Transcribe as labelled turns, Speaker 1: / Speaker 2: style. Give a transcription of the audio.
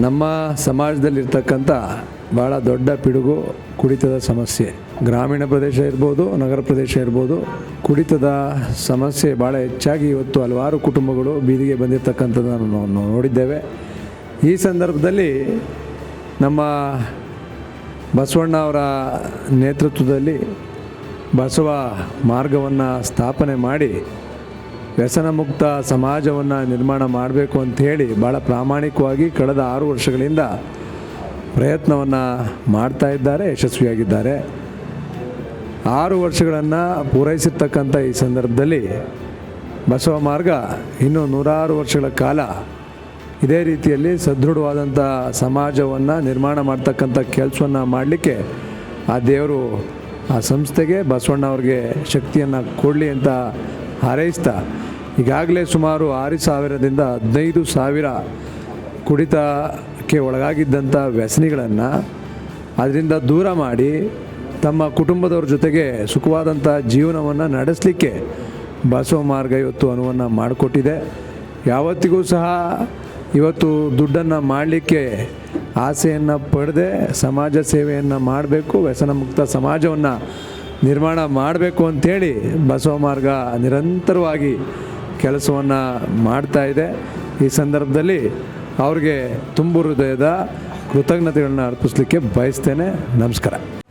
Speaker 1: ನಮ್ಮ ಸಮಾಜದಲ್ಲಿರ್ತಕ್ಕಂಥ ಭಾಳ ದೊಡ್ಡ ಪಿಡುಗು ಕುಡಿತದ ಸಮಸ್ಯೆ. ಗ್ರಾಮೀಣ ಪ್ರದೇಶ ಇರ್ಬೋದು, ನಗರ ಪ್ರದೇಶ ಇರ್ಬೋದು, ಕುಡಿತದ ಸಮಸ್ಯೆ ಭಾಳ ಹೆಚ್ಚಾಗಿ ಇವತ್ತು ಹಲವಾರು ಕುಟುಂಬಗಳು ಬೀದಿಗೆ ಬಂದಿರತಕ್ಕಂಥದ್ದನ್ನು ನಾವು ನೋಡಿದ್ದೇವೆ. ಈ ಸಂದರ್ಭದಲ್ಲಿ ನಮ್ಮ ಬಸವಣ್ಣ ಅವರ ನೇತೃತ್ವದಲ್ಲಿ ಬಸವ ಮಾರ್ಗವನ್ನು ಸ್ಥಾಪನೆ ಮಾಡಿ ವ್ಯಸನ ಮುಕ್ತ ಸಮಾಜವನ್ನು ನಿರ್ಮಾಣ ಮಾಡಬೇಕು ಅಂಥೇಳಿ ಭಾಳ ಪ್ರಾಮಾಣಿಕವಾಗಿ ಕಳೆದ ಆರು ವರ್ಷಗಳಿಂದ ಪ್ರಯತ್ನವನ್ನು ಮಾಡ್ತಾ ಇದ್ದಾರೆ, ಯಶಸ್ವಿಯಾಗಿದ್ದಾರೆ. ಆರು ವರ್ಷಗಳನ್ನು ಪೂರೈಸಿರ್ತಕ್ಕಂಥ ಈ ಸಂದರ್ಭದಲ್ಲಿ ಬಸವ ಮಾರ್ಗ ಇನ್ನೂ ನೂರಾರು ವರ್ಷಗಳ ಕಾಲ ಇದೇ ರೀತಿಯಲ್ಲಿ ಸದೃಢವಾದಂಥ ಸಮಾಜವನ್ನು ನಿರ್ಮಾಣ ಮಾಡ್ತಕ್ಕಂಥ ಕೆಲಸವನ್ನು ಮಾಡಲಿಕ್ಕೆ ಆ ದೇವರು ಆ ಸಂಸ್ಥೆಗೆ ಬಸವಣ್ಣ ಅವ್ರಿಗೆ ಶಕ್ತಿಯನ್ನು ಕೊಡಲಿ ಅಂತ ಹಾರೈಸ್ತಾ ಈಗಾಗಲೇ ಸುಮಾರು ಆರು ಸಾವಿರದಿಂದ ಹದಿನೈದು ಸಾವಿರ ಕುಡಿತಕ್ಕೆ ಒಳಗಾಗಿದ್ದಂಥ ವ್ಯಸನಿಗಳನ್ನು ಅದರಿಂದ ದೂರ ಮಾಡಿ ತಮ್ಮ ಕುಟುಂಬದವ್ರ ಜೊತೆಗೆ ಸುಖವಾದಂಥ ಜೀವನವನ್ನು ನಡೆಸಲಿಕ್ಕೆ ಬಸವ ಮಾರ್ಗ ಇವತ್ತು ಅನುವನ್ನು ಮಾಡಿಕೊಟ್ಟಿದೆ. ಯಾವತ್ತಿಗೂ ಸಹ ಇವತ್ತು ದುಡ್ಡನ್ನು ಮಾಡಲಿಕ್ಕೆ ಆಸೆಯನ್ನು ಪಡೆದೆ ಸಮಾಜ ಸೇವೆಯನ್ನು ಮಾಡಬೇಕು ವ್ಯಸನ ಮುಕ್ತ ಸಮಾಜವನ್ನು ನಿರ್ಮಾಣ ಮಾಡಬೇಕು ಅಂಥೇಳಿ ಬಸವ ಮಾರ್ಗ ನಿರಂತರವಾಗಿ ಕೆಲಸವನ್ನು ಮಾಡ್ತಾ ಇದೆ. ಈ ಸಂದರ್ಭದಲ್ಲಿ ಅವ್ರಿಗೆ ತುಂಬು ಹೃದಯದ ಕೃತಜ್ಞತೆಗಳನ್ನ ಅರ್ಪಿಸಲಿಕ್ಕೆ ಬಯಸ್ತೇನೆ. ನಮಸ್ಕಾರ.